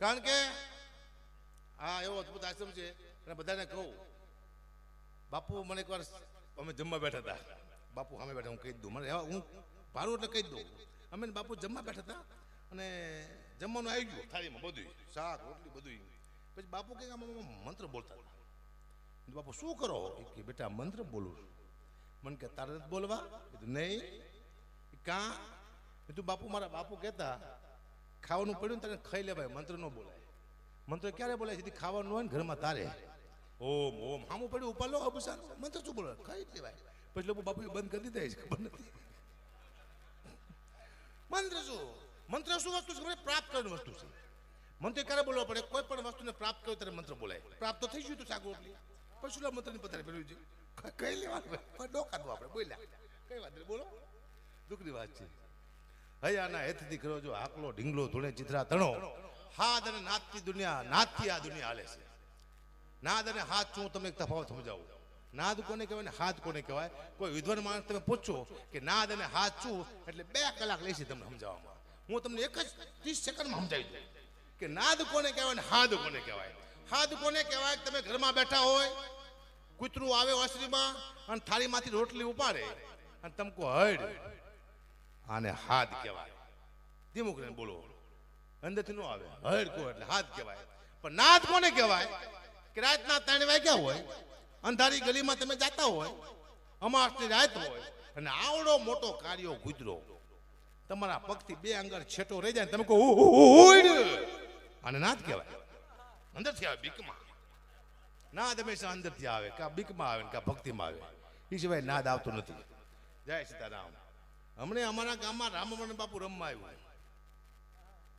કારણ કે આ એવો અદભુત આશ્રમ છે અને બધાને કહું બાપુ મને એકવાર અમે જમવા બેઠા હતા. બાપુ અમે બેઠા હું કહી દઉં. મને એવા હું ભાડું એટલે કહી દઉં. અમે બાપુ જમવા બેઠા હતા અને જમવાનું આવી ગયું. થાળીમાં બધું શાક રોટલી બધું પછી બાપુ આમ મંત્ર બોલતા હતા. બાપુ શું કરો? કે બેટા મંત્ર બોલું છું. મને કે તારે બોલવા? નહીં. "એ કાં? તું બાપુ મારા બાપુ કહેતા ખાવાનું પડ્યું ને તને ખાઈ લેવાય, મંત્ર ન બોલાય. મંત્ર ક્યારે બોલાય? સીધી ખાવાનું હોય ને ઘરમાં તારે. ઓમ ઓમ. હામું પડ્યું ઉપર લો અબસાર મંત્ર શું બોલે ખાઈ જ લેવાય. પછી લોકો બાપુએ બંધ કરી દીધા છે ખબર નથી. મંત્ર શું? મંત્ર શું વસ્તુ છે? પ્રાપ્ત કરવાની વસ્તુ છે. મંત્ર ક્યારે બોલવા પડે? કોઈ પણ વસ્તુને પ્રાપ્ત કર્યો ત્યારે મંત્ર બોલાય. પ્રાપ્ત થઈ ગયું તો સાગુ રોટલી. શું શું મંત્રની પથારી પેલું છે કઈ લેવાનું. ડોકાનું આપણે, બોલ્યા. કઈ વાત બોલો. દુઃખની વાત છે. હૈયાના હેતથી કરો જો આકલો ઢીંગલો ધૂણે ચિત્રા તણો. હાથ અને નાથની દુનિયા નાથથી આ દુનિયા હાલે છે. નાદ અને હાથ હું તમને તફાવત સમજાવું? નાદ કોને કહેવાય ને હાથ કોને કહેવાય? કોઈ વિદ્વાન માણસ તમે પૂછો કે નાદ અને હાથ શું? એટલે બે કલાક લેશે તમને સમજાવવામાં. હું તમને એક જ ત્રીસ સેકન્ડમાં સમજાવી દઉં. કે નાદ કોને કહેવાય ને હાદ કોને કહેવાય? હાદ કોને કહેવાય? તમે ઘરમાં બેઠા હોય, કૂતરું આવે ઓસરીમાં અને થાળીમાંથી રોટલી ઉપાડે અને તમકો હડ. આને હાથ કહેવાય. ધીમું કરીને બોલો. અંદરથી ન આવે. હડ કો એટલે હાથ કહેવાય. પણ નાથ કોને કહેવાય? કે રાતના ત્રણ વાગ્યા હોય, અંધારી ગલીમાં તમે જાતા હોય, અમાસની રાત હોય, અને આવડો મોટો કાર્યો ગુજરો. તમારા પગથી બે આંગળ છેટો રહી જાય તમે કહો અને નાદ કહેવાય. અંદરથી આવે, બીકમાં. નાદ હંમેશા અંદરથી આવે, કા બીકમાં આવે ને કા ભક્તિમાં આવે. એ સિવાય નાદ આવતો નથી. જય સીતારામ હમણે અમારા ગામમાં રામવણ બાપુ રમવા આવ્યું.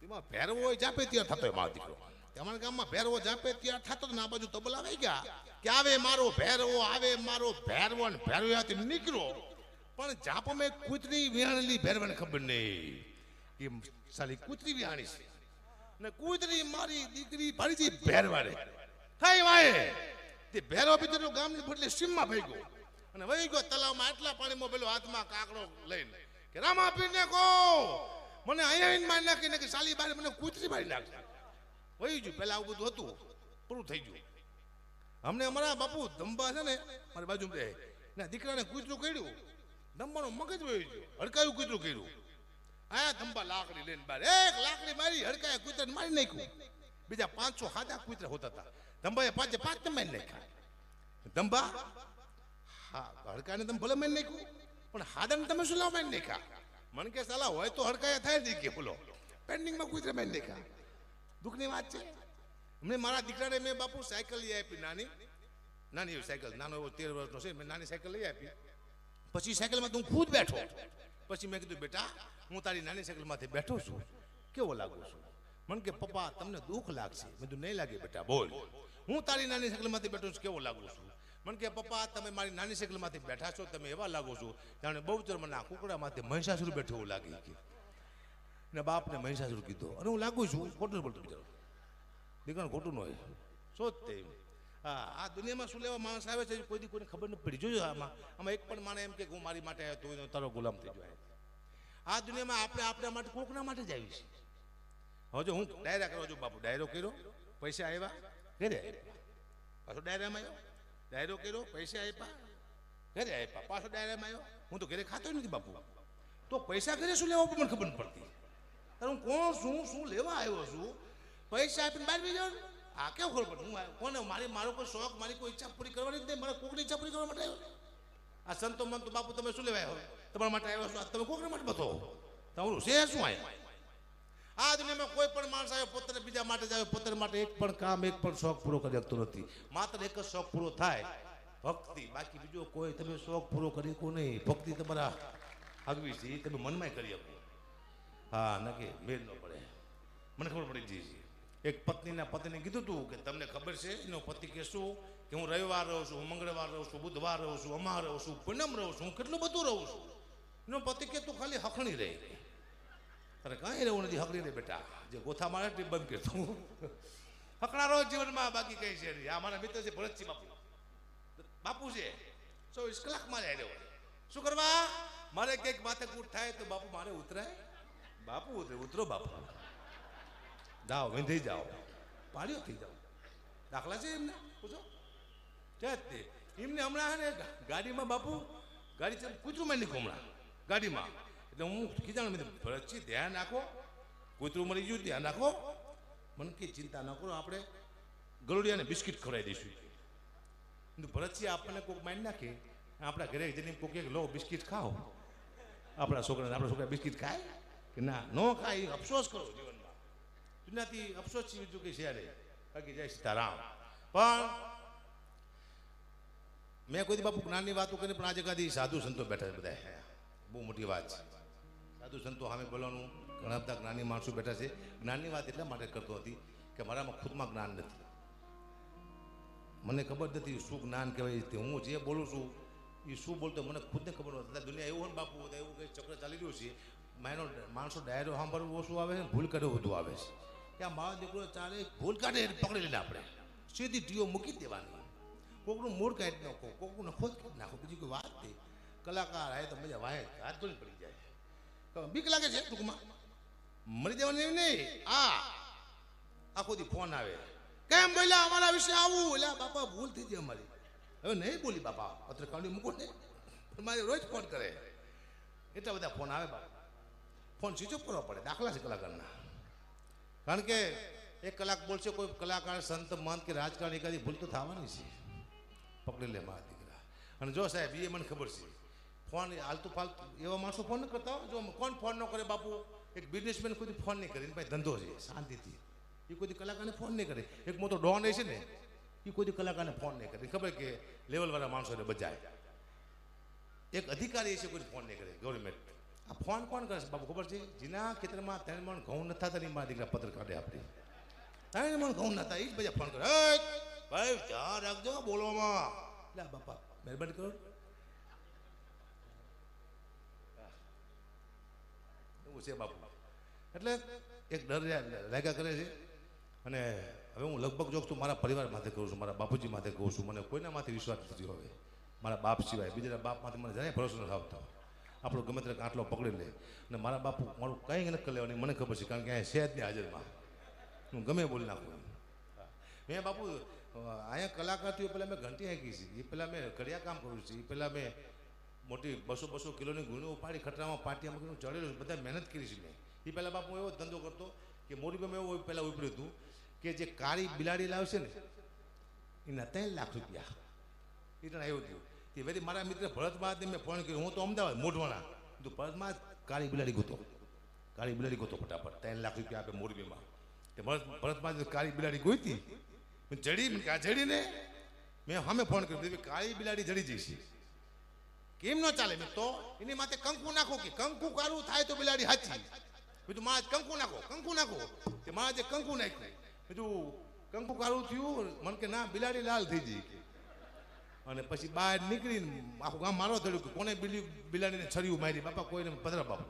એમાં ભેરવો જાપે ત્યાં થતો હોય મારો દીકરો. અમારા ગામમાં ભેરવો જાપે ત્યાં થતો ને બાજુ તબલા આવી ગયા. કે આવે મારો ભેરવો, આવે મારો ભેરવો ને ભેરવ્યાથી નીકળ્યો. પણ જાપમાં કૂતરી વિહાણેલી ભેરવાને ખબર નહીં. એ સાલી કૂતરી વિહાણી છે. ને કૂતરી મારી દીકરી ભાડીજી ભેરવાડે થઈ વાય તે ભેરવા બીજો ગામની બદલે સીમમાં ભાઈ ગયો અને વહી ગયો તલાવમાં, એટલા પાણીમાં પેલો હાથમાં કાકડો લઈને. કે રામા પીને કહો. મને અહીંયા મારી નાખીને કે સાલી બારે મને કૂતરી મારી નાખશે. વહી ગયું. પેલા આવું બધું હતું. પૂરું થઈ ગયું. અમને અમારા બાપુ ધંબા છે ને, મારી બાજુ રહે ને દીકરાને કૂતરું કર્યું. ધંબાનું મગજ વહી ગયું. હડકાયું કૂતરું કર્યું. આયા ધંબા લાકડી લઈને બાર. એક લાકડી મારી, હડકાય કૂતરાને મારી નાખ્યું. બીજા પાંચસો હાથા કૂતરા હોતા હતા. ધંબાએ પાંચે પાંચ મારી નાખ્યા. ધંબા? હા, હડકાને તમે ભલે મારી નાખ્યું. પણ હાદાને તમે શું લાવ મારી દેખા મને કે સાલા, હોય તો હડકાયા થાય નહીં કે બોલો. પેન્ડિંગમાં કૂતરા મારી નાખ્યા દુઃખની વાત છે? મેં મારા દીકરાને મેં બાપુ સાયકલ લઈ આપી, નાની. નાની એવી સાયકલ, નાનો એવો તેર વર્ષનો છે, મેં નાની સાયકલ લઈ આપી. પછી સાયકલમાં તું ખુદ બેઠો. પછી મેં કીધું, બેટા, હું તારી નાની સાયકલમાંથી બેઠો છું. કેવો લાગુ છું? મને કે, પપ્પા, તમને દુઃખ લાગશે. મેં કીધું, નહીં લાગે બેટા, બોલ. હું તારી નાની સાયકલમાંથી બેઠો છું, કેવો લાગુ છું? મને કે, પપ્પા, તમે મારી નાની સાયકલમાંથી બેઠા છો, તમે એવા લાગો છો જાણે બહુ ચર મને આ કુકડામાંથી મહિષાસુર બેઠો એવું લાગે કે. ને બાપને મહિષાસુર કીધો, અને હું લાગુ છું ખોટું બોલતો બિચારો દીકરાને ખોટું ન હોય. શોધ તે હા, આ દુનિયામાં શું લેવા માણસ આવે છે, કોઈ કોઈને ખબર ન પડી. જોજો આમાં. આમાં એક પણ માણે એમ કે, હું મારી માટે આવ્યો તો તારો ગુલામ થઈ જાય આ દુનિયામાં આપણે આપણા માટે કોકના માટે જ આવી છીએ. હજુ હું ડાયરા કરવા છું બાપુ, ડાયરો કર્યો, પૈસા આવ્યા ઘરે પાછો ડાયરામાં આવ્યો? ડાયરો કર્યો, પૈસા આપ્યા. ઘરે આપ્યા? પાછો ડાયરામાં આવ્યો હું તો ઘરે ખાતો નથી બાપુ. તો પૈસા ઘરે શું લેવા પણ ખબર પડતી. હું કોણ છું, શું લેવા આવ્યો છું? પૈસા આપીને બહાર બી જાઉં આ કેવું ખબર પડે? હું કોને? મારી મારો કોઈ શોખ, મારી કોઈ ઈચ્છા પૂરી કરવાની જ નહીં. મારા કોકની ઈચ્છા પૂરી કરવા માટે આવ્યો. આ સંતો મન તો બાપુ તમે શું લેવા આવ્યો? તમારા માટે આવ્યો છો. તમે કોકને માટે બતો તમારું છે શું આય? આ દુનિયામાં કોઈ પણ માણસ આવ્યો, પોતાને બીજા માટે જ આવ્યો, પોતાના માટે એક પણ કામ, એક પણ શોખ પૂરો કરી શકતો નથી. માત્ર એક જ શોખ પૂરો થાય. ભક્તિ. બાકી બીજો કોઈ તમે શોખ પૂરો કરી શકો નહીં. ભક્તિ તમારા આગવી છે તમે મનમાં કરી શકો. હા, નકે મેળ ન પડે. મને ખબર પડી છે. એક પત્નીના પતિને કીધું હતું કે તમને ખબર છે, એનો પતિ કે શું? કે હું રવિવાર રહું છું, હું મંગળવાર રહું છું, બુધવાર રહું છું, અમાર રહું છું, પૂનમ રહું છું, હું કેટલું બધું રહું છું. એનો પતિ કે તું ખાલી હખણી રહે. અરે કાંઈ રહેવું નથી હકડી રે બેટા જે ગોથા મારે તે બંધ કરતું હકડા રહો જીવનમાં બાકી કઈ છે નહીં. આ મારા મિત્ર છે ભરતસિંહ બાપુ. બાપુ છે. ચોવીસ કલાકમાં જાય રહ્યો શું કરવા? મારે કંઈક માથે કૂટ થાય તો બાપુ મારે ઉતરાય? બાપુ ઉતરે. ઉતરો બાપુ. જાઓ વેંધાઈ જાઓ. પાડ્યો થઈ જાઓ. દાખલા છે એમને? પૂછો. એમને હમણાં હે ને ગાડીમાં બાપુ, ગાડી કૂતરું માં નાખ્યું હમણાં? ગાડીમાં. એટલે હું કીધા ભરતજી ધ્યાન રાખો. કૂતરું મરી ગયું, ધ્યાન રાખો. મને કે, ચિંતા ન કરો, આપણે ગલુડિયાને બિસ્કિટ ખવડાવી દઈશું. ભરતજી આપણને કોઈક માઇન્ડ નાખે, આપણા ઘરે જઈને કોઈક લો, બિસ્કિટ ખાઓ. આપણા છોકરાને, આપણા છોકરા બિસ્કિટ ખાય? કે ના, ન ખાય અફસોસ કરો જીવનમાં. દુનિયાથી અફસોસ છે બીજું કંઈ છે નહીં. બાકી જય સીતારામ. પણ મેં કોઈ બાપુ જ્ઞાનની વાતો કરી, પણ આ જગ્યાથી સાધુ સંતો બેઠા બધા બહુ મોટી વાત છે. સાધુ સંતો સામે બોલવાનું ઘણા બધા જ્ઞાની માણસો બેઠા છે. જ્ઞાનની વાત એટલા માટે કરતો હતી કે મારામાં ખુદમાં જ્ઞાન નથી. મને ખબર નથી શું જ્ઞાન કહેવાય હું જે બોલું છું, એ શું બોલતો મને ખુદને ખબર નથી. દુનિયા એવું હોય બાપુ હતા એવું કંઈ ચક્ર ચાલી રહ્યું છે. માનો માણસો ડાયરો સાંભળવું ઓછું આવે છે ભૂલ કાઢે વધુ આવે છે. આ મારો દીકરો ચાલે, ભૂલ કાઢે પકડી લઈને આપણે. સીધી ટીઓ મૂકી દેવાની. કોકનું મૂળ કાઢી નાખો, કોકનું નખો જ નાખો. બીજી કોઈ વાત નહીં. કલાકાર આવે તો મજા વાય હાથ ધોઈને પડી જાય. બીક લાગે છે ટૂંકમાં મરી જવાની એમ નહીં આ આખો દી ફોન આવે કેમ બોલ્યા અમારા વિશે આવું એટલે બાપા ભૂલ થઈ ગઈ અમારી હવે નહીં બોલી બાપા પત્રકારની મૂકો ને મારે રોજ ફોન કરે એટલા બધા ફોન આવે બાપા ફોન સ્વિચ ઓફ કરવો પડે દાખલા છે કલાકારના કારણ કે એક કલાક બોલશે કોઈ કલાકાર સંત મંત કે રાજકારણી એકાદી ભૂલ તો થવાની છે પકડી લે મારા દીકરા અને જો સાહેબ એ મને ખબર છે ફોન આલતુ ફાલતુ. એવા માણસો ફોન ન કરતા હોય જો કોણ ફોન ન કરે બાપુ? એક બિઝનેસમેન કોઈ ફોન નહીં કરે. એની પાસે ધંધો છે શાંતિથી. એ કોઈ દી કલાકારને ફોન નહીં કરે. એક મોટો ડોન છે ને એ કોઈ દી કલાકારને ફોન નહીં કરે. ખબર કે લેવલવાળા માણસોને બજાય એક અધિકારી છે કોઈ ફોન નહીં કરે ગવર્મેન્ટ આ ફોન કોણ કરે છે બાબુ ખબર છે? જેના ખેતરમાં ત્રણ મણ ઘઉં ન થતા નહીં મારા દીકરા પત્ર કાઢે આપણે ત્રણ મણ ઘઉં નતા એ જ બધા ફોન કરે. "એય, ભાઈ ધ્યાન રાખજો બોલવામાં. લે બાપા મહેરબાની કરો. છે બાપુ. એટલે એક ડર લાગ્યા કરે છે. અને હવે હું લગભગ જોઉં છું મારા પરિવાર માથે કરું છું, મારા બાપુજી માથે કહું છું, મને કોઈના માથે વિશ્વાસ નથી હવે. મારા બાપ સિવાય બીજા બાપ માથે મને જરાય ભરોસો નથી આવતો. આપણો ગમે ત્યારે કાંટલો પકડી લે. અને મારા બાપુ મારું કંઈ નથી કરી લેવાની, મને ખબર છે, કારણ કે અહીંયા છે જ હાજરમાં. હું ગમે બોલી નાખું એમ. મેં બાપુ અહીંયા કલાકારથી પહેલાં મેં ઘંટી હાંકી છે. એ પહેલાં મેં કડિયા કામ કરું છું. એ પહેલાં મેં મોટી બસો બસો કિલોની ગુણીઓ ઉપાડી ખતરામાં પાટિયામાં કરીને ચડેલો બધા મહેનત કરી છે મેં. એ પહેલાં બાપુ એવો ધંધો કરતો કે મોરબીમાં એવું પહેલાં ઉભર્યું હતું કે જે કાળી બિલાડી લાવશે ને, એના ત્રણ લાખ રૂપિયા. એટલે આવ્યું હતું તે વેરી મારા મિત્ર ભરત મેં ફોન કર્યો હું તો અમદાવાદ, મોઢવાણા. તો ભરતમાં કાળી બિલાડી ગોતો. કાળી બિલાડી ગોતો ફટાફટ. ત્રણ લાખ રૂપિયા આપે મોરબીમાં. તે ભરત ભરતમાં કાળી બિલાડી ગોઈતી. મેં જડી જડીને મેં સામે ફોન કર્યો કાળી બિલાડી જડી જઈશ. કેમ ન ચાલે મેં તો. એની માથે કંકુ નાખો કે કંકુ કાળું થાય તો બિલાડી હાચી. બીજું માં કંકુ નાખો કંકુ નાખો. તે માં જે કંકુ નાખ્યું. બીજું કંકુ કાળું થયું? મને કે, ના, બિલાડી લાલ થઈ ગઈ. અને પછી બહાર નીકળીને આખું ગામ મારો થયું કે કોને બિલી, બિલાડીને છર્યું મારી? બાપા, કોઈને પધરા બાપુ.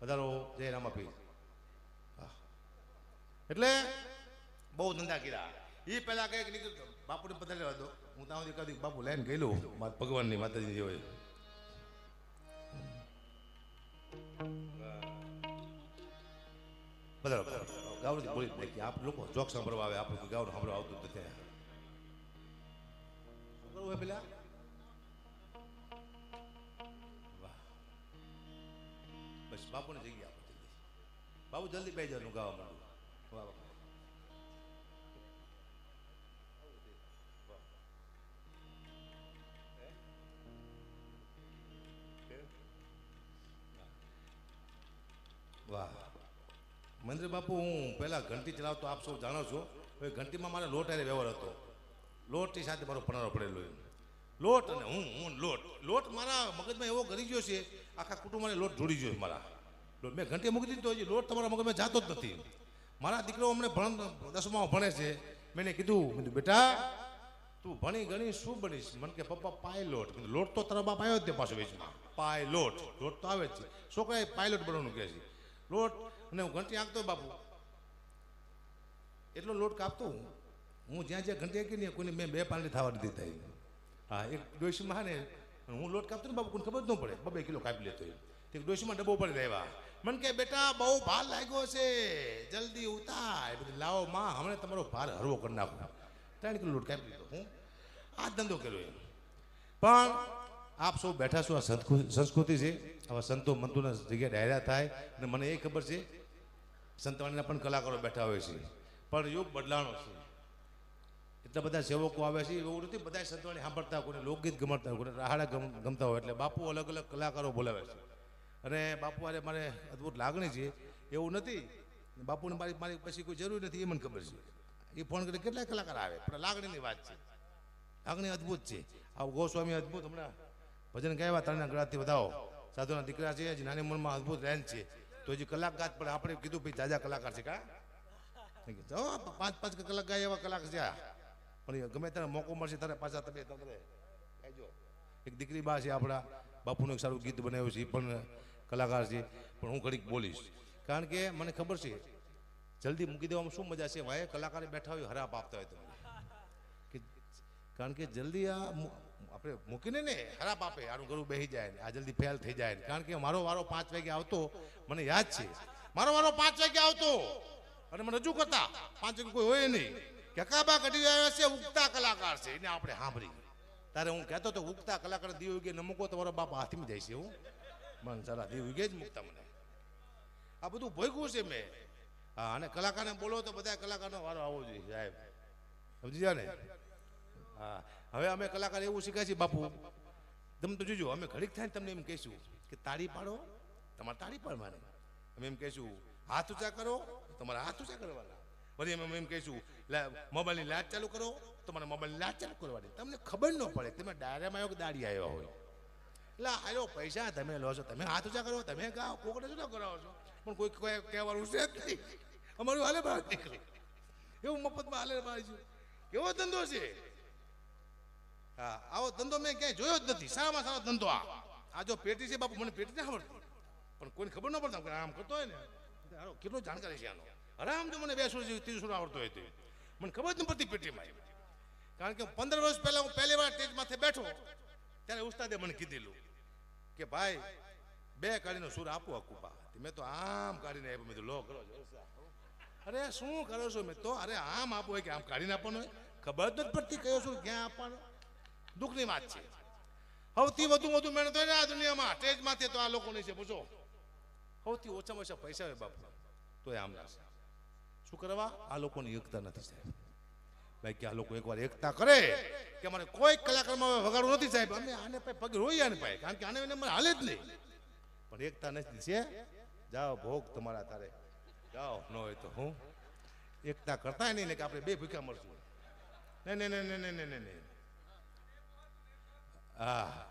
પધારો, જય રામાપી હા. એટલે બહુ ધંધા કર્યા. એ પહેલા કંઈક નીકળ્યું બાપુને પધારેવા દો. હું ત્યાં સુધી કદી બાપુ લઈને ગયેલું. ભગવાનની માતાજી હોય. પધારો ગાવડી બોલી કે આપ લોકો જોક સાંભળવા આવે, આપણે ગાવડ સાંભળવા આવતું નથી શું કરવું હે પેલા? બસ બાપુને જગ્યા આપો બાપુ જલ્દી બે જવાનું ગાવા માંડું. વાહ. મંદિર બાપુ, હું પહેલાં ઘંટી ચલાવતો આપ સૌ જાણો છો, હવે ઘંટીમાં મારે લોટ અરે વ્યવહાર હતો. લોટની સાથે મારો પનારો પડેલો લોટ અને હું હું લોટ. લોટ મારા મગજમાં એવો કરી ગયો છે, આખા કુટુંબને લોટ જોડી ગયો મારા. લોટ મેં ઘંટી મૂકી દીધી તો હજી લોટ તમારા મગજમાં જાતો જ નથી. મારા દીકરો અમને ભણ, દસમામાં ભણે છે. મેં એને કીધું કીધું, બેટા, તું ભણી ગણી શું બનીશ? મને કે, પપ્પા પાયલોટ લોટ. તો તારા બાપ આવ્યો જ તે પાછો વેચમાં પાયલોટ લોટ. તો આવે જ છે. છોકરાએ પાયલોટ બનવાનું કહે છે. લોટ અને હું ઘંટી આંકતો બાપુ. એટલો લોટ કાપતો હું. હું જ્યાં જ્યાં ઘંટી આંકી ને કોઈને મેં બે પાંડે થવા દીધી થઈ હા, એક ડોશીમાં હા ને, હું લોટ કાપતો ને બાપુ, કોઈને ખબર ન પડે. બબે કિલો કાપી લેતો તે ડોશીમાં ડબ્બો પડી રહેવા મને કે બેટા, બહુ ભાર લાગ્યો છે. જલ્દી ઉતાર. બધું લાવો, માં, હમણાં તમારો ભાર હરવો કરી નાખો. ત્રણ કિલો લોટ કાપી લીધો. હું આ ધંધો કર્યો એમ. પણ આપ સૌ બેઠા છો આ સંસ્કૃ- સંસ્કૃતિ છે. આવા સંતો મંતુના જગ્યાએ ડાયરા થાય અને મને એ ખબર છે, સંતવાણીના પણ કલાકારો બેઠા હોય છે. પણ યુગ બદલાણો છે. એટલા બધા સેવકો આવે છે, એવું નથી બધા સંતવાણી સાંભળતા કોઈને લોકગીત ગમતા કોઈને રાહાડા ગમ- ગમતા હોય, એટલે બાપુ અલગ અલગ કલાકારો બોલાવે છે. અને બાપુ અરે મારે અદ્ભુત લાગણી છે. એવું નથી, બાપુને મારી મારી પછી કોઈ જરૂર નથી, એ મને ખબર છે. એ ફોન કરીને કેટલા કલાકાર આવે, પણ લાગણીની વાત છે. લાગણી અદ્ભુત છે. આ ગોસ્વામી અદ્ભુત હમણાં ભજન ગાયવા ત્રણના ગળાથી વધાવો. સાધુના દીકરા છે હજી નાની ઉંમરમાં અદભુત રેન્જ છે. તો હજી કલાકાર પણ આપણે કીધું ભાઈ તાજા કલાકાર છે કા? મેં કીધું, "હો, પાંચ પાંચ કલાક ગાય એવા કલાક છે આ." પણ ગમે ત્યારે મોકો મળશે ત્યારે પાછા તમે તમે ગાઈજો એક દીકરી બા છે આપણા બાપુનું એક સારું ગીત બનાવ્યું છે એ પણ કલાકાર છે પણ હું ઘડીક બોલીશ. કારણ કે મને ખબર છે જલ્દી મૂકી દેવામાં શું મજા છે ભાઈ કલાકારે બેઠા હોય હરાપ આપતા હોય તમને. કારણ કે જલ્દી આ આપણે મૂકીને ને ખરાબ આપે આનું ઘરું બેસી જાય આ જલ્દી ફેલ થઈ જાય કારણ કે મારો વારો પાંચ વાગે આવતો, મને યાદ છે. મારો વારો પાંચ વાગે આવતો અને મને રજૂ કરતા, પાંચ વાગે કોઈ હોય નહીં. કે કાબા કઢી આવ્યા છે, ઉગતા કલાકાર છે, એને આપણે સાંભળી. તારે હું કહેતો તો ઉગતા કલાકાર દીવ ઉગે ન મૂકો તમારો બાપ હાથમાં જાય છે, હું. મન સારા દીવ ઉગે જ મૂકતા મને. આ બધું ભોગવું છે મેં. હા, અને કલાકારને બોલો તો બધા કલાકારનો વારો આવવો જોઈએ, સાહેબ. સમજી ગયા ને? હા. હવે અમે કલાકાર એવું શીખ્યા છીએ બાપુ, તમે તો જોજો, અમે ઘડીક થાય તમને એમ કહીશું કે તાળી પાડો, તમારે તાળી પાડવાની. અમે એમ કહીશું, હાથ ઊંચા કરો, તમારે હાથ ઊંચા કરવાના. પછી અમે એમ કહીશું મોબાઈલની લાટ ચાલુ કરો, તમારે મોબાઈલની લાટ ચાલુ કરવાની. તમને ખબર ન પડે, તમે ડાયરામાં આવ્યો કે દાડી આવ્યો હોય. એટલે આયો પૈસા, તમે લો છો, તમે હાથ ઊંચા કરો, તમે ગાઓ, કોકડે શું કરાવો છો? પણ કોઈ કોઈ કહેવાનું છે જ નહીં. અમારું હાલે બહાર નીકળે. એવું મફતમાં હાલે બહાર છે. કેવો ધંધો છે? હા, આવો ધંધો મેં ક્યાંય જોયો જ નથી. સારામાં સારો ધંધો આ. આ જો પેટી છે બાપુ, મને પેટી ના આવડતી પણ કોઈને ખબર ન પડતા આમ કરતો હોય ને. કેટલો જાણકારી છે આનો. આરામ જો મને બેસો છે ત્રીસો આવડતો હોય તો. મને ખબર જ ન પડતી પેટીમાં કારણ કે પંદર વર્ષ પહેલા હું પહેલી વાર સ્ટેજ માથે બેઠો, ત્યારે ઉસ્તાદે મને કીધેલું કે ભાઈ, બે કાઢીનો સુર આપો અકુપા મેં તો આમ કાઢીને આપ્યો. મેં લો, કરો અરે, શું કરો છો? મેં તો, અરે, આમ આપો હોય કે આમ કાઢીને આપવાનો ખબર જ નથી પડતી કયો છું ક્યાં આપવાનો. દુઃખની વાત છે. સૌથી વધુ વધુ મહેનત હોય ને આ દુનિયામાં. સ્ટેજ માથે તો આ લોકોની છે, પૂછો. સૌથી ઓછામાં ઓછા પૈસા હોય બાપુ. તો એ આમ શું કરવા? આ લોકોની એકતા નથી સાહેબ. ભાઈ, કે આ લોકો એકવાર એકતા કરે, કે અમારે કોઈ કલાકારમાં વગાડવું નથી સાહેબ. અમે આને પાસે પગ રોઈએ આને પાસે કારણ કે આને અમારે હાલે જ નહીં. પણ એકતા નથી છે. જાઓ, ભોગ તમારા તારે. જાઓ, ન હોય તો હું એકતા કરતા નહીં ને કે આપણે બે ભૂખ્યા મળશું નહીં નહીં નહીં નહીં નહીં નહીં નહીં હા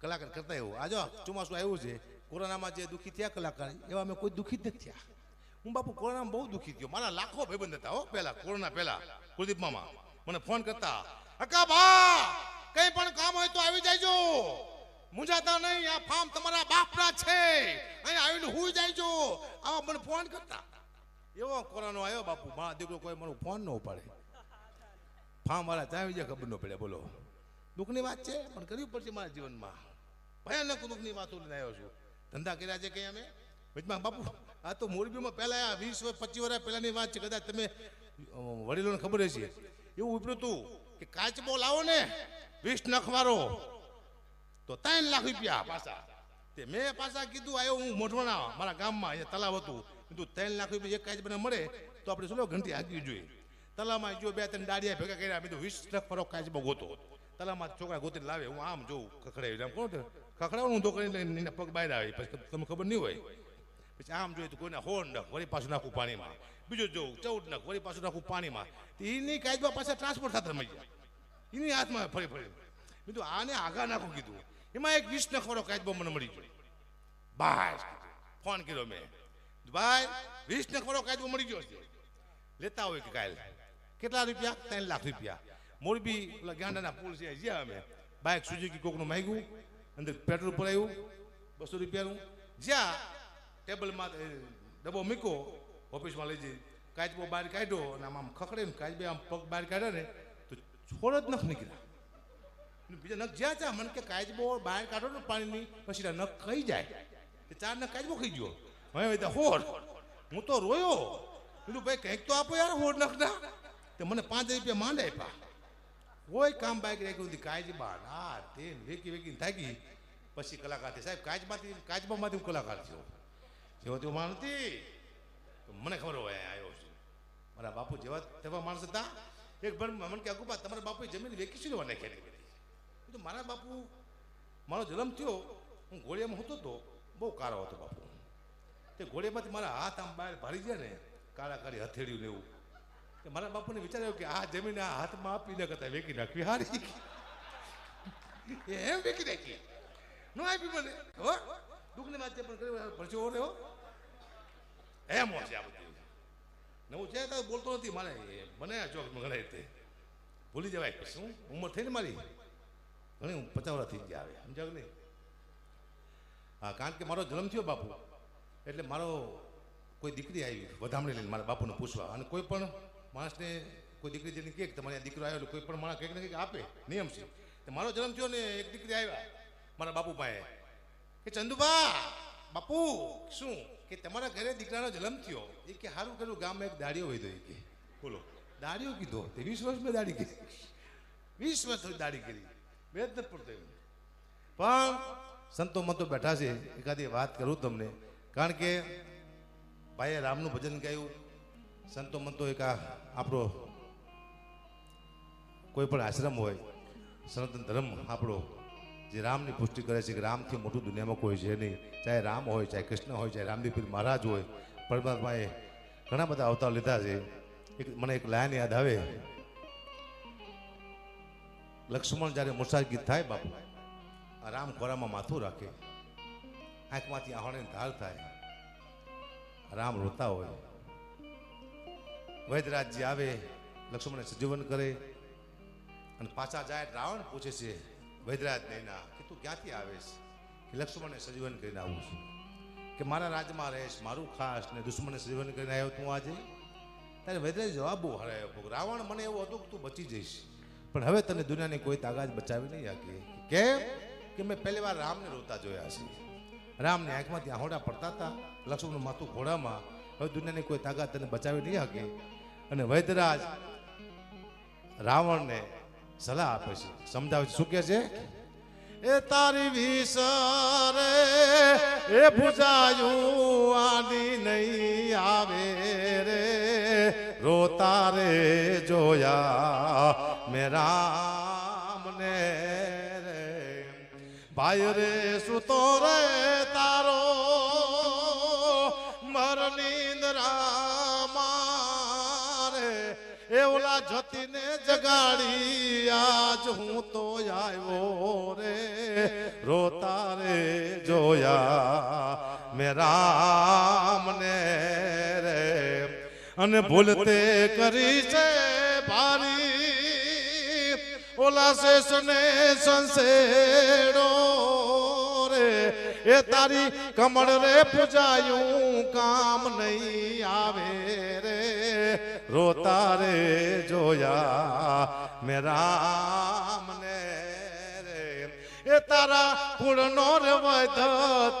કલાકાર કરતા એવું. આ જો, ચોમાસું આવ્યું છે. કોરોનામાં જે દુઃખી થયા કલાકાર, એવા અમે કોઈ દુઃખી જ નથી થયા. હું બાપુ કોરોનામાં બહુ દુઃખી થયો. મારા લાખો ભાઈબંધ હતા હો, પહેલા, કોરોના પહેલા, કુલદીપ મામા. મને ફોન કરતા અકા ભા કઈ પણ કામ હોય તો આવી જાયજો. મુંજાતા નહીં. આ ફાર્મ તમારા બાપના છે. અહીં આવીને હું જાયજો. આવા મને ફોન કરતા. એવો કોરોનો આવ્યો બાપુ. મારા દીકરો કોઈ મારો ફોન ન ઉપાડે. ફાર્મ વાળા આવી જાય ખબર ન પડે, બોલો. દુઃખની વાત છે, પણ કરવી પડશે મારા જીવનમાં. ભયાનક દુઃખની વાતો લઈને આવ્યો છું. ધંધા કર્યા છે કંઈ અમે? વચમાં બાપુ, આ તો મોરબીમાં પહેલા આ વીસ વર્ષ, પચીસ વર્ષ પહેલાની વાત છે, કદાચ તમે વડીલોને ખબર હશે. એવું ઉપર્યું હતું કે કાચબો લાવો ને, વીસ નખવારો, તો ત્રણ લાખ રૂપિયા પાછા. તે મેં પાછા કીધું આવ્યો હું મોઢવાણા, મારા ગામમાં અહીંયા તલાવ હતું. કીધું, ત્રણ લાખ રૂપિયા એક કાચ મને મળે, તો આપણે શું ઘંટી હાકવી જોઈએ. તલાવમાં જો બે, ત્રણ દાડિયા ભેગા કર્યા, મેં વીસ નખ ફરો કાચબો ગોતો. તલાવમાં છોકરા ગોતી લાવે, હું આમ જોઉં ખખડાવી આમ કોણ ખખડાવવાનું તો કરીને એના પગ બહાર આવે, પછી તમને ખબર નહીં હોય. પછી આમ જોઈએ તો કોઈને હોળ નખ વળી પાછું નાખું પાણીમાં. બીજું જોઉં, ચૌદ નખ વળી પાછું નાખું પાણીમાં. એની કાચબા પાછા ટ્રાન્સપોર્ટ સાથે રમાઈ ગયા એની હાથમાં ફરી ફરી. બીજું આને આગા નાખું કીધું. એમાં એક વીસ નખવાળો કાયદો મને મળી ગયો. બસ. ફોન કર્યો મેં. ભાઈ, વીસ નખવાળો કાયદો મળી ગયો લેતા હોય કે કાલ? કેટલા રૂપિયા? ત્રણ લાખ રૂપિયા. મોરબી ઓલા ગાંડાના પુલ છે, જ્યાં અમે. બાઇક સુઝુકી કોકનું માંગ્યું, અંદર પેટ્રોલ ભરાયું, બસો રૂપિયાનું. જ્યાં ટેબલમાં ડબ્બો મૂક્યો, ઓફિસમાં લઈ જઈ. કાચબો બહાર કાઢ્યો અને આમ આમ ખખડે ને કાચબે આમ પગ બહાર કાઢ્યા ને, તો છોડ જ નખ નીકળ્યા. બીજા નખ જ્યાં ત્યાં મને કે કાચબો બહાર કાઢો ને પાણીની, પછી નખ ખાઈ જાય. તે ચાર નખ કાચબો ખાઈ ગયો. હવે હોર હું તો રોયો. કીધું, ભાઈ, કંઈક તો આપો યાર હોર નખના. તે મને પાંચ રૂપિયા માંડ આપ્યા. કોઈ કામ બાઈક રાખ્યું નથી. કાયજબા ના તે વેકી વેકી થાકી. પછી કલાકાર થઈ સાહેબ કાચમાંથી કાચબામાંથી હું કલાકાર થયો. જેવો તેવો માણસ નથી. મને ખબર હોય આવ્યો છું. મારા બાપુ જેવા તેવા માણસ હતા. એક ભણ મને કે અગુબા તમારા બાપુએ જમીન વેકી શું લેવા નાખી તો મારા બાપુ, મારો જન્મ થયો. હું ઘોડિયામાં હતો તો બહુ કારો હતો બાપુ. તે ઘોડિયામાંથી મારા હાથ આમ બહાર ભારી ગયા ને, કાળા કાળી હથેળ્યું ને એવું. તે મારા બાપુને વિચાર કે આ જમીન આ હાથમાં આપી ન કરતા વેકી નાખવી, હારી એમ વેકી નાખી. નો આપી મને. હો? દુઃખની વાત પણ કર્યો પરચો રહ્યો એમ હોય છે આ બધું. નવું છે તો બોલતો નથી, મારે મને આ ચોક ગણાય તે. ભૂલી જવાય શું? ઉંમર થઈ ને મારી? ઘણી હું પચાવડા થઈ ગયા આવે સમજાવ નહીં? હા, કારણ કે મારો જન્મ થયો બાપુ. એટલે મારો કોઈ દીકરી આવી, વધામણી લઈને મારા બાપુને પૂછવા. અને કોઈ પણ માણસને કોઈ દીકરી જેને કહે કે તમારે દીકરો આવ્યો કોઈ પણ માણસ કંઈક ને કંઈક આપે, નિયમ છે. તો મારો જન્મ થયો ને એક દીકરી આવ્યા, મારા બાપુ પાસે. કે ચંદુબા બાપુ, શું? કે તમારા ઘરે દીકરાનો જન્મ થયો. એ કે સારું કર્યું, ગામમાં એક દાડીઓ વહી એ કે. બોલો. દાડીઓ કીધો. તે વીસ વર્ષ મેં દાડી કરી. વીસ વર્ષ દાડી કરી. મેં જ એમ પણ સંતો મતો બેઠા છે, એકાદી વાત કરું તમને. કારણ કે ભાઈએ રામનું ભજન ગાયું. સંતો મંતો એક આ આપણો કોઈ પણ આશ્રમ હોય, સનાતન ધર્મ આપણો, જે રામની પુષ્ટિ કરે છે કે રામથી મોટું દુનિયામાં કોઈ છે નહીં. ચાહે રામ હોય, ચાહે કૃષ્ણ હોય, ચાહે રામદેવ મહારાજ હોય, પરમાત્માએ ઘણા બધા અવતાર લીધા છે. એક મને એક લાયન યાદ આવે. લક્ષ્મણ જ્યારે મુસાફરી થાય બાપુ રામ ખોરામાં માથું રાખે. આંખમાંથી આહોણે ધાર થાય. રામ રોતા હોય. વૈદરાજજી આવે, લક્ષ્મણને સજીવન કરે અને પાછા જાય રાવણ પૂછે છે વૈદરાજ નૈના, કે તું ક્યાંથી આવેશ? કે લક્ષ્મણને સજીવન કરીને આવું છું. કે મારા રાજમાં રહેશ, મારું ખાસ ને દુશ્મનને સજીવન કરીને આવ્યો તું આજે? ત્યારે વૈદરાજ જવાબ બહુ હરાયો રાવણ મને એવું હતું કે તું બચી જઈશ. પણ હવે તને દુનિયાની કોઈ તાકાત બચાવી નહીં શકે. કેમ? કે મેં પહેલી વાર રામને રોતા જોયા છે. રામની આંખમાંથી આહોડા પડતા હતા, લક્ષ્મણનું માથું ઘોડામાં. હવે દુનિયાની કોઈ તાકાત તને બચાવી નહીં શકે. અને વૈદરાજ રાવણને સલાહ આપે છે. સમજાવે શું કહે છે? એ તારી વિસરે એ પૂજાયું આની નહીં આવે રે. રોતા રે જોયા મેં રામને રે. ભાઈ રે સુતો રે તારો એ ઓલા જતીને જગાડી, આજ હું તો આવ્યો રે, રોતા રે જોયા. મે રામને રે, અને ભૂલતે કરી છે ભારી. ઓલા શેષને સંસેડો રે, એ તારી કમળ રે પૂજાયું કામ નહીં આવે રે. રોતા રે જોયા મે રામ ને રે. એ તારા કુળનો રે વૈધ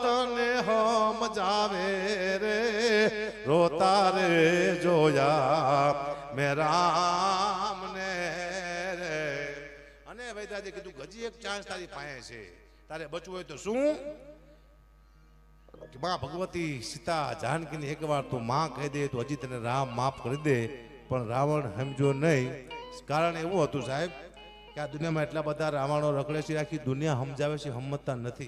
તને હમ જાવે રે. રોતા રે જોયા મે રામ ને રે. અને વૈદાજી કીધું, ગજી, એક ચાન્સ તારી પાસે છે. તારે બચવું હોય તો શું? કે માં ભગવતી સીતા જાનકીની એકવાર તું માં કહી દે, તો હજી તને રામ માફ કરી દે. પણ રાવણ સમજો નહીં. કારણ એવું હતું સાહેબ કે આ દુનિયામાં એટલા બધા રાવણો રખડે છે આખી દુનિયા સમજાવે છે હમતતા નથી.